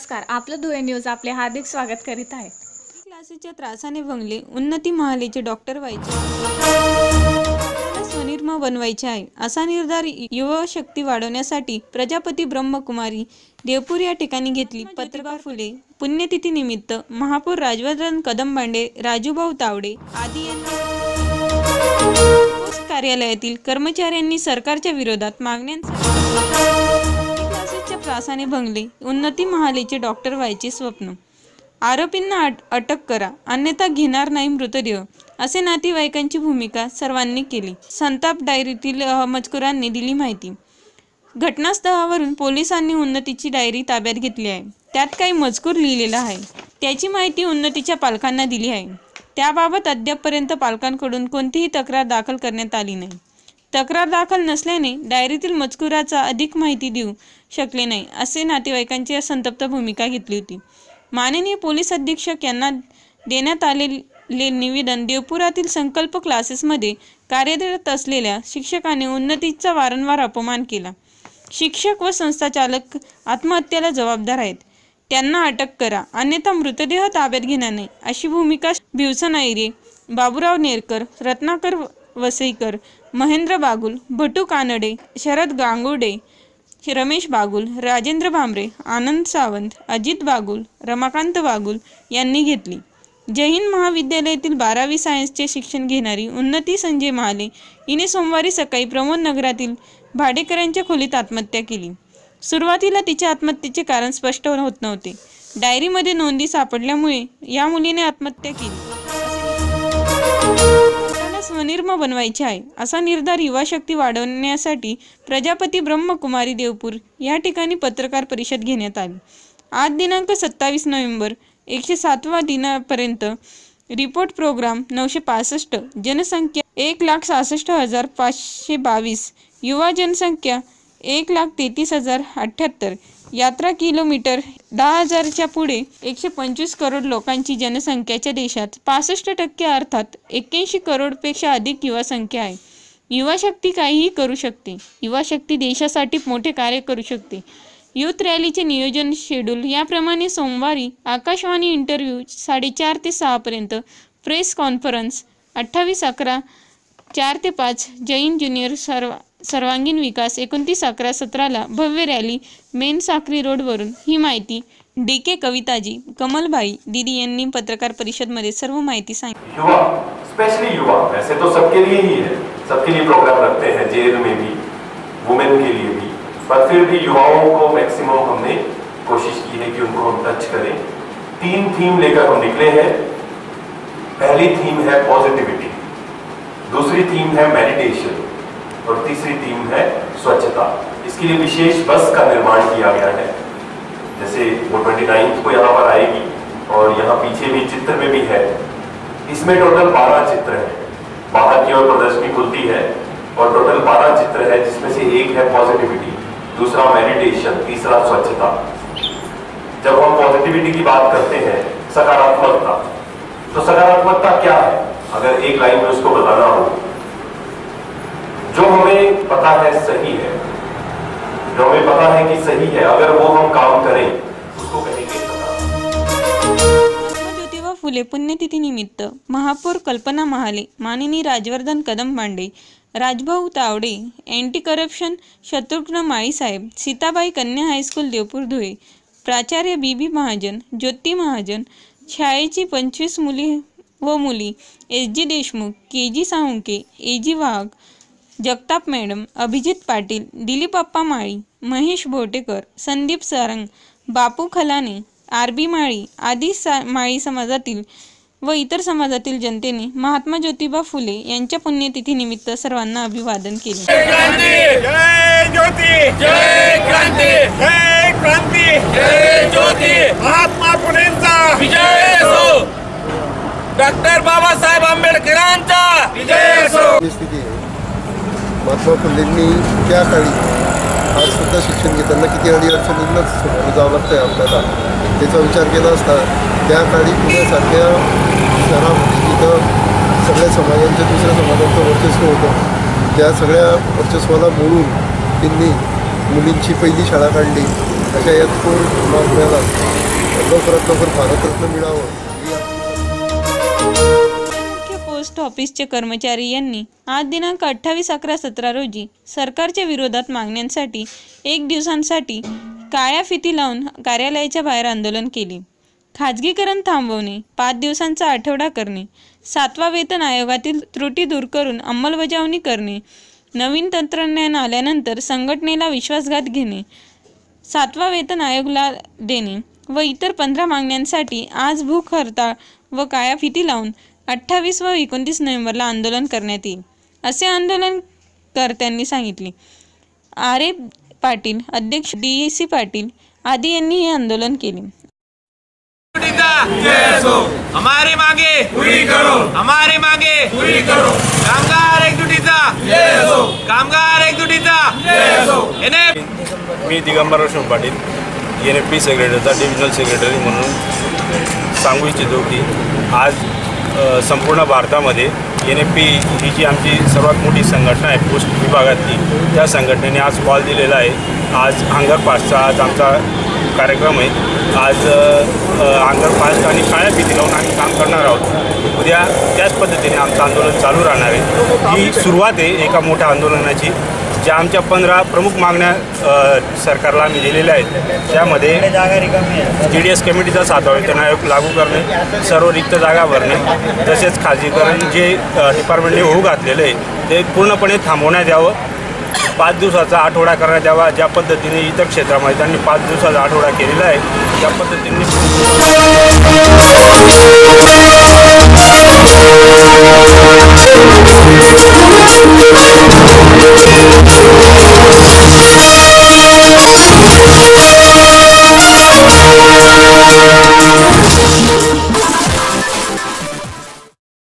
नमस्कार आपलं धुळे न्यूज आपले हार्दिक स्वागत करीत आहे. क्लासेसच्या त्रासाने भंगले उन्नती महालेचे डॉक्टर व्हायचे. स्वनिर्म बनवायचे आहे असा निर्धार युवा शक्ती वाढवण्यासाठी प्रजापती ब्रह्मकुमारी देवपूर या ठिकाणी घेतली. पत्रकार फुले पुण्यतिथी निमित्त महापौर राजवर्धन कदमबांडे राजूभाऊ तावडे आदी यांनी कार्यालयातील कर्मचाऱ्यांनी सरकारच्या विरोधात मागण्यांसाठी क्लासेसच्या त्रासाने भंगले. उन्नती महालेचे डॉक्टर व्हायचे स्वप्न. आरोपींना अट अटक करा. अन्यथा घेणार नाही मृतदेह. असे नातेवाईकांची भूमिका सर्वांनी केली. संताप डायरीतील मजकुरांनी दिली माहिती. घटनास्थळावरून पोलिसांनी उन्नतीची डायरी ताब्यात घेतली आहे. त्यात काही मजकूर लिहिलेला आहे. त्याची माहिती उन्नतीच्या पालकांना दिली आहे. त्याबाबत अद्यापपर्यंत पालकांकडून कोणतीही तक्रार दाखल करण्यात आली नाही. तक्रार दाखल नसल्याने डायरीतील मजकुराचा अधिक माहिती देऊ शकले नाही असे नातेवाईकांची संतप्त भूमिका घेतली होती. माननीय पोलीस अधीक्षक यांना देण्यात आलेले निवेदन देवपुरातील संकल्प क्लासेसमध्ये कार्यरत असलेल्या शिक्षकाने उन्नतीचा वारंवार अपमान केला. शिक्षक व संस्थाचालक आत्महत्येला जबाबदार आहेत. त्यांना अटक करा अन्यथा मृतदेह ताब्यात घेणार नाही अशी भूमिका भिवसन आयरे बाबूराव नेरकर रत्नाकर वसईकर महेंद्र बागुल भटू कानडे शरद गांगुडे रमेश बागुल राजेंद्र भांबरे आनंद सावंत अजित बागुल रमाकांत बागुल यांनी घेतली. जैन महाविद्यालयातील बारावी सायन्सचे शिक्षण घेणारी उन्नती संजय महाले हिने सोमवारी सकाळी प्रमोद नगरातील भाडेकरांच्या खोलीत आत्महत्या केली. सुरुवातीला तिच्या आत्महत्येचे कारण स्पष्ट होत नव्हते. डायरीमध्ये नोंदी सापडल्यामुळे या मुलीने आत्महत्या केली. स्वनिर्म बनवायचे आहे. असा निर्धार युवा शक्ती वाढवण्यासाठी प्रजापती ब्रह्मकुमारी देवपूर या ठिकाणी पत्रकार परिषद घेण्यात आली. आज दिनांक सत्तावीस नोव्हेंबर एकशे सातवा दिनापर्यंत रिपोर्ट प्रोग्राम नऊशे पासष्ट जनसंख्या एक लाख सहासष्ट हजार पाचशे बावीस युवा जनसंख्या एक लाख तेहतीस हजार अठ्ठ्याहत्तर यात्रा किलोमीटर दहा हजारच्या पुढे एकशे पंचवीस करोड लोकांची जनसंख्याच्या देशात पासष्ट टक्के अर्थात एक्क्याऐंशी करोडपेक्षा अधिक युवा संख्या आहे. युवा शक्ती काहीही करू शकते. युवा शक्ती देशासाठी मोठे कार्य करू शकते. युथ रॅलीचे नियोजन शेड्यूल याप्रमाणे सोमवारी आकाशवाणी इंटरव्ह्यू साडेचार ते सहापर्यंत प्रेस कॉन्फरन्स अठ्ठावीस अकरा चार ते पाच जैन ज्युनियर सर्व सर्वांगीण विकास एकोणतीस अकरा सतराला भव्य रॅली मेन साखरी रोडवरून ही माहिती डी के कविताजी, कमलभाई दिदी यांनी पत्रकार परिषदमध्ये सर्व माहिती सांगितली. युवा स्पेशली युवा, वैसे तो सबके लिए ही है। सबके लिए प्रोग्राम रखते हैं, जेल में भी वुमेन के लिए भी। पर फिर भी युवाओं को मैक्सिमम हमने कोशिश की है कि उनको हम टच करें। तीन थीम लेकर हम निकले हैं। पहली थीम है पॉजिटिविटी दूसरी थीम है मेडिटेशन और तीसरी थीम है स्वच्छता। इसके लिए विशेष बस का निर्माण किया गया है। जैसे वो ट्वेंटी को यहाँ पर आएगी और यहाँ पीछे भी चित्र में भी है। इसमें टोटल 12 चित्र हैं। बाहर की ओर प्रदर्शनी खुलती है और टोटल 12 चित्र है, जिसमें से एक है पॉजिटिविटी दूसरा मेडिटेशन तीसरा स्वच्छता। जब हम पॉजिटिविटी की बात करते हैं, सकारात्मकता तो सकारात्मकता क्या है? अगर एक लाइन में उसको बताना हो जो हमें पता है सही है, जो हमें पता है कि सही है, अगर वो हम काम करें, उसको कहेंगे फुले, पुण्यतिथी निमित्त महापौर कल्पना महाले माननीय राजवर्धन कदम बांडे राजभाऊ तावडे अँटी करप्शन शत्रुघ्न माळीसाहेब सीताबाई कन्या हायस्कूल देवपूर धुळे, प्राचार्य बी बी महाजन, ज्योती महाजन, शाळेची पंचवीस मुली व मुली, S G Deshmukh, K G Salunke, A G Wagh Jagtap madam Abhijit Patil Dilip Appa Mali Mahesh Bhotekar Sandeep Sarang Bapu Khalane R B माळी आदी सा माळी समाजातील व इतर समाजातील जनतेने महात्मा ज्योतिबा फुले यांच्या पुण्यतिथीनिमित्त सर्वांना अभिवादन केले. जय ज्योती! जय क्रांती! जय क्रांती! जय ज्योती! महात्मा फुलेंचा विजय असो! डॉक्टर बाबासाहेब आंबेडकरांचा विजय असो स्थिती आहे महात्मा फुलेंनी त्या काळी आजसुद्धा शिक्षण घेताना किती अडीअडचणींनाच सामोरं जावं लागतं आहे आपल्याला. त्याचा विचार केला असता त्या काळी पुण्यासारख्या शहरामध्ये जिथं सगळ्या समाजांच्या दुसऱ्या समाजांचं वर्चस्व होतं त्या सगळ्या वर्चस्वाला मोडून त्यांनी मुलींची पहिली शाळा काढली. अशा यात कोण माग मिळाला लवकरात लवकर भारतरत्न मिळावं. पोस्ट ऑफिसचे कर्मचारी यांनी आज दिनांक अठ्ठावीस अकरा सतरा रोजी सरकारच्या विरोधात मागण्यांसाठी एक दिवसांसाठी काळ्या फिती लावून कार्यालयाच्या बाहेर आंदोलन केले. खाजगीकरण थांबवणे पाच दिवसांचा आठवडा करणे सातवा वेतन आयोगातील त्रुटी दूर करून अंमलबजावणी करणे नवीन तंत्रज्ञान आल्यानंतर संघटनेला विश्वासघात घेणे सातवा वेतन आयोगला देणे व इतर पंधरा मागण्यांसाठी आज भूक हरताळ व काळ्या फिती लावून अठ्ठावीस व एकोणतीस नोव्हेंबरला आंदोलन करण्यात येईल असे आंदोलनकर्त्यांनी सांगितले. आर. ए. पाटील अध्यक्ष डी. ए. सी. पाटील आदी यांनी हे आंदोलन केले. हमारी मांगे पूरी करो. हमारी मांगे पूरी करो. कामगार एकजुटीचा कामगार एकजुटीचा एने मी Digambar Ashok Patil N F P सेक्रेटरीचा divisional secretary म्हणून सांगू इच्छितो की आज संपूर्ण भारतामध्ये एन एफ पी ही जी आमची सर्वात मोठी संघटना आहे पोस्ट विभागातली त्या संघटनेने आज कॉल दिलेला आहे. आज अंगरपासचा आज आमचा कार्यक्रम आहे. आज अ, आणि काळ्या भीती लावून आम्ही काम करणार आहोत. उद्या त्याच पद्धतीने आमचं आंदोलन चालू राहणार आहे. ही सुरुवात आहे एका मोठ्या आंदोलनाची. ज्या आमच्या पंधरा प्रमुख मागण्या सरकारला आम्ही दिलेल्या आहेत त्यामध्ये जी डी एस कमिटीचा सातवा वेतन आयोग लागू करणे सर्व रिक्त जागा भरणे तसेच खाजगीकरण जे डिपार्टमेंटने होऊ घातलेलं आहे ते पूर्णपणे थांबवण्यात यावं. पाच दिवसाचा आठवडा करण्यात यावा ज्या पद्धतीने इतर क्षेत्रामध्ये त्यांनी पाच दिवसाचा आठवडा केलेला आहे त्या पद्धतीने